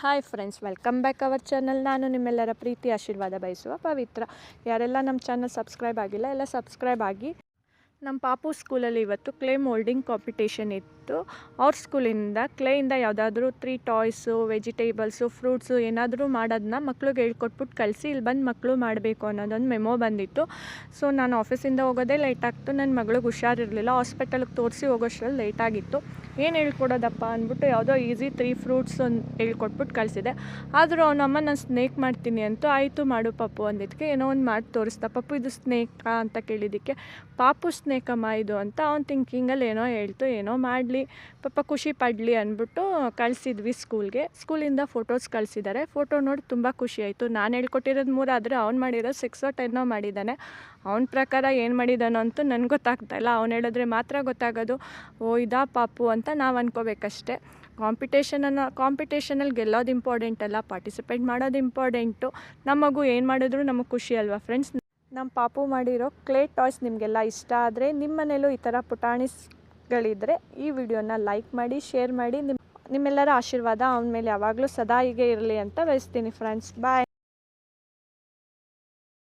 Hi friends welcome back our channel ನಾನು ನಿಮ್ಮೆಲ್ಲರ ಪ್ರೀತಿ, ಆಶೀರ್ವಾದ ಬಯಸುವ ಪವಿತ್ರ. ಯಾರೆಲ್ಲ ನಮ್ಮ ಚಾನಲ್ ಸಬ್ಸ್ಕ್ರೈಬ್ ಆಗಿಲ್ಲ, ಎಲ್ಲ ಸಬ್ಸ್ಕ್ರೈಬ್ ಆಗಿ. ನಮ್ಮ ಪಾಪು ಸ್ಕೂಲಲ್ಲಿ ಇವತ್ತು ಕ್ಲೇ ಮೋಲ್ಡಿಂಗ್ ಕಾಂಪಿಟೇಷನ್ ಇತ್ತು. ಅವ್ರ ಸ್ಕೂಲಿಂದ ಕ್ಲೇಯಿಂದ ಯಾವುದಾದ್ರೂ ತ್ರೀ ಟಾಯ್ಸು ವೆಜಿಟೇಬಲ್ಸು ಫ್ರೂಟ್ಸು ಏನಾದರೂ ಮಾಡೋದನ್ನ ಮಕ್ಳಿಗೆ ಹೇಳ್ಕೊಟ್ಬಿಟ್ಟು ಕಳಿಸಿ ಇಲ್ಲಿ ಬಂದು ಮಕ್ಕಳು ಮಾಡಬೇಕು ಅನ್ನೋದೊಂದು ಮೆಮೊ ಬಂದಿತ್ತು. ಸೊ ನಾನು ಆಫೀಸಿಂದ ಹೋಗೋದೇ ಲೇಟ್ ಆಗ್ತು. ನನ್ನ ಮಗಳಿಗೆ ಹುಷಾರಿರಲಿಲ್ಲ ಹಾಸ್ಪಿಟಲ್ಗೆ ತೋರಿಸಿ ಹೋಗೋಷ್ಟರಲ್ಲಿ ಲೇಟ್ ಆಗಿತ್ತು. ಏನು ಹೇಳ್ಕೊಡೋದಪ್ಪ ಅಂದ್ಬಿಟ್ಟು ಯಾವುದೋ ಈಸಿ ತ್ರೀ ಫ್ರೂಟ್ಸ್ ಒಂದು ಹೇಳ್ಕೊಟ್ಬಿಟ್ಟು ಕಳಿಸಿದೆ. ಆದರೂ ಅವನಮ್ಮ ನಾನು ಸ್ನೇಕ್ ಮಾಡ್ತೀನಿ ಅಂತೂ ಆಯಿತು ಮಾಡು ಪಾಪು ಅಂದಿದ್ದಕ್ಕೆ ಏನೋ ಒಂದು ಮಾಡಿ ತೋರಿಸ್ದ. ಪಾಪು ಇದು ಸ್ನೇಕ ಅಂತ ಕೇಳಿದ್ದಕ್ಕೆ ಪಾಪು ಸ್ನೇಕಮ್ಮ ಇದು ಅಂತ ಅವ್ನ ಥಿಂಕಿಂಗಲ್ಲಿ ಏನೋ ಹೇಳ್ತು, ಏನೋ ಮಾಡಲಿ. ಪಾಪ ಖುಷಿ ಪಡಲಿ ಅಂದ್ಬಿಟ್ಟು ಕಳಿಸಿದ್ವಿ ಸ್ಕೂಲ್ಗೆ ಸ್ಕೂಲಿಂದ ಫೋಟೋಸ್ ಕಳಿಸಿದ್ದಾರೆ ಫೋಟೋ ನೋಡಿ ತುಂಬ ಖುಷಿ ಆಯಿತು. ನಾನು ಹೇಳ್ಕೊಟ್ಟಿರೋದು ಮೂರು ಆದರೆ ಅವ್ನು ಮಾಡಿರೋದು ಸಿಕ್ಸೋ ಟೆನ್ನೋ ಮಾಡಿದ್ದಾನೆ ಅವನ ಪ್ರಕಾರ ಏನು ಮಾಡಿದಾನೋ ಅಂತೂ ನನಗೆ ಗೊತ್ತಾಗ್ತಾ ಇಲ್ಲ. ಅವ್ನು ಹೇಳಿದ್ರೆ ಮಾತ್ರ ಗೊತ್ತಾಗೋದು, ಓ ಇದಾ ಪಾಪು ಅಂತ ನಾವು ಅಂದ್ಕೋಬೇಕಷ್ಟೆ ಕಾಂಪಿಟೇಷನನ್ನು ಕಾಂಪಿಟೇಷನಲ್ಲಿ ಗೆಲ್ಲೋದು ಇಂಪಾರ್ಟೆಂಟ್ ಅಲ್ಲ ಪಾರ್ಟಿಸಿಪೇಟ್ ಮಾಡೋದು ಇಂಪಾರ್ಟೆಂಟು ನಮ್ಮ ಮಗು ಏನು ಮಾಡಿದ್ರು ನಮಗೆ ಖುಷಿ ಅಲ್ವಾ ಫ್ರೆಂಡ್ಸ್ ನಮ್ಮ ಪಾಪು ಮಾಡಿರೋ ಕ್ಲೇ ಟಾಯ್ಸ್ ನಿಮಗೆಲ್ಲ ಇಷ್ಟ ಆದರೆ ನಿಮ್ಮ ಮನೇಲೂ ಈ ಥರ ಪುಟಾಣಿಸ್ಗಳಿದ್ದರೆ ಈ ವಿಡಿಯೋನ ಲೈಕ್ ಮಾಡಿ ಶೇರ್ ಮಾಡಿ ನಿಮ್ಮ ನಿಮ್ಮೆಲ್ಲರ ಆಶೀರ್ವಾದ ಅವನ ಮೇಲೆ ಯಾವಾಗಲೂ ಸದಾ ಹೀಗೆ ಇರಲಿ ಅಂತ ಬಯಸ್ತೀನಿ ಫ್ರೆಂಡ್ಸ್ ಬಾಯ್